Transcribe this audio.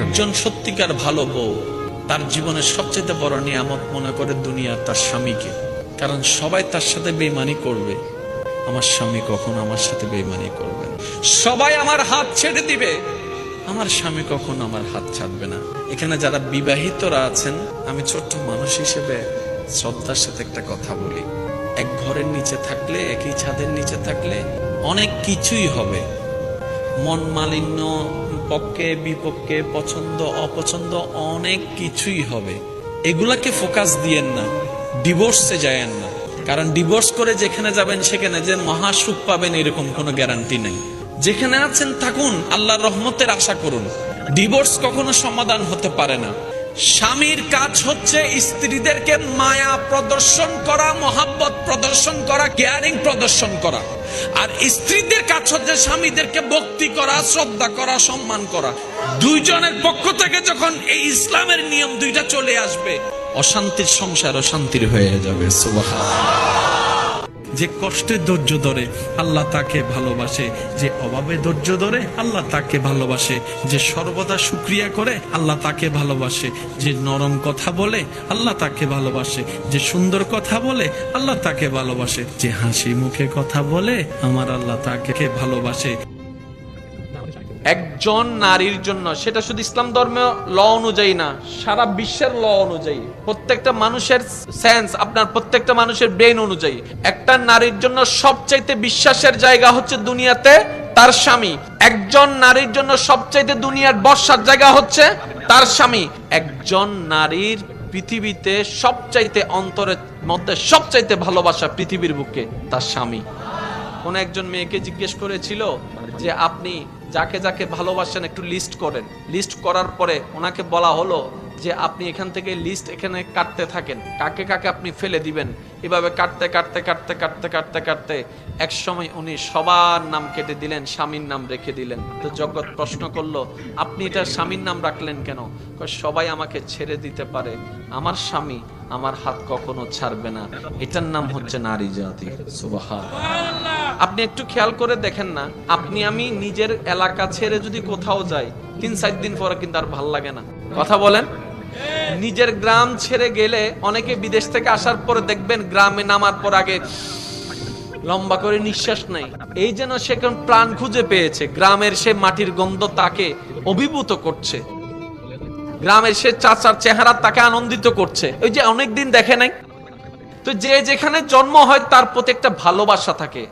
একজন সত্যিকার ভালো বউ, তার জীবনের সবচেয়ে বড় নিয়ামত মনে করে দুনিয়ার তার স্বামীকে। কারণ সবাই তার সাথে বেইমানি করবে। আমার স্বামী কখন আমার সাথে বেইমানি করবে সবাই আমার হাত ছেড়ে দিবে। আমার স্বামী কখনো আমার হাত ছাড়বে না। এখানে যারা বিবাহিতরা আছেন, আমি ছোট্ট মানুষ হিসেবে শ্রদ্ধার সাথে একটা কথা বলি। এক ঘরের নিচে থাকলে, একই ছাদের নিচে থাকলে অনেক কিছুই হবে। মন মালিন্য পক্ষে, বিপক্ষে, পছন্দ, অপছন্দ অনেক কিছুই হবে। এগুলাকে ফোকাস দিয়েন না, ডিভোর্সে যায়েন না। কারণ ডিভোর্স করে যেখানে যাবেন সেখানে যে মহা সুখ পাবেন এরকম কোনো গ্যারান্টি নেই। যেখানে আছেন থাকুন, আল্লাহর রহমতের আশা করুন। ডিভোর্স কখনো সমাধান হতে পারে না। স্বামীর কাজ হচ্ছে স্ত্রীদেরকে মায়া প্রদর্শন করা, মহাব্বত প্রদর্শন করা কেয়ারিং প্রদর্শন করা। আর স্ত্রীদের কাজ হচ্ছে স্বামীদেরকে ভক্তি করা, শ্রদ্ধা করা, সম্মান করা। দুইজনের পক্ষ থেকে যখন এই ইসলামের নিয়ম দুইটা চলে আসবে, অশান্তির সংসার অশান্তির হয়ে যাবে, সুবহানাল্লাহ। যে কষ্টে ধৈর্য ধরে আল্লাহ তাকে ভালোবাসে, যে অভাবে ধৈর্য ধরে আল্লাহ তাকে ভালোবাসে, যে সর্বদা সুক্রিয়া করে আল্লাহ তাকে ভালোবাসে, যে নরম কথা বলে আল্লাহ তাকে ভালোবাসে, যে সুন্দর কথা বলে আল্লাহ তাকে ভালোবাসে, যে হাসি মুখে কথা বলে আমার আল্লাহ তাকে ভালোবাসে। একজন নারীর জন্য, সেটা শুধু ইসলাম ধর্মীয় ল অনুযায়ী না, সারা বিশ্বের ল অনুযায়ী, প্রত্যেকটা মানুষের সেন্স আপনার প্রত্যেকটা মানুষের ব্রেন অনুযায়ী, একটা নারীর জন্য সবচাইতে বিশ্বাসের জায়গা হচ্ছে দুনিয়াতে তার স্বামী। একজন নারীর জন্য সবচাইতে দুনিয়ার বর্ষার জায়গা হচ্ছে তার স্বামী। একজন নারীর পৃথিবীতে সবচাইতে অন্তরের মধ্যে সবচাইতে ভালোবাসা পৃথিবীর বুকে তার স্বামী। কোন একজন মেয়েকে জিজ্ঞেস করেছিল যে আপনি যাকে যাকে ভালোবাসেন একটু লিস্ট করেন। লিস্ট করার পরে ওনাকে বলা হলো যে আপনি এখান থেকে লিস্ট এখানে কাটতে থাকেন। কাকে কাকে আপনি ফেলে দিবেন? এভাবে কাটতে কাটতে কাটতে কাটতে কাটতে কাটতে এক সময় উনি সবার নাম কেটে দিলেন, স্বামীর নাম রেখে দিলেন। তো জগৎ প্রশ্ন করল, আপনি এটা স্বামীর নাম রাখলেন কেন? সবাই আমাকে ছেড়ে দিতে পারে। আমার স্বামী আমার হাত কখনো ছাড়বে না। এটার নাম হচ্ছে নারী জাতি। আপনি একটু খেয়াল করে দেখেন না, আপনি, আমি নিজের এলাকা ছেড়ে যদি কোথাও যাই, তিন, চার দিন পরে কিন্তু আর ভালো লাগে না। কথা বলেন? নিজের গ্রাম ছেড়ে গেলে অনেকে বিদেশ থেকে আসার পরে দেখবেন গ্রামে নামার পর আগে লম্বা করে নিঃশ্বাস নাই এই যেন সে প্রাণ খুঁজে পেয়েছে, গ্রামের সে মাটির গন্ধ তাকে অভিভূত করছে। গ্রামের সে চাচার চেহারা তাকে আনন্দিত করছে। ওই যে অনেকদিন দেখে নাই? তো যে যেখানে জন্ম হয় তার প্রতি একটা ভালোবাসা থাকে।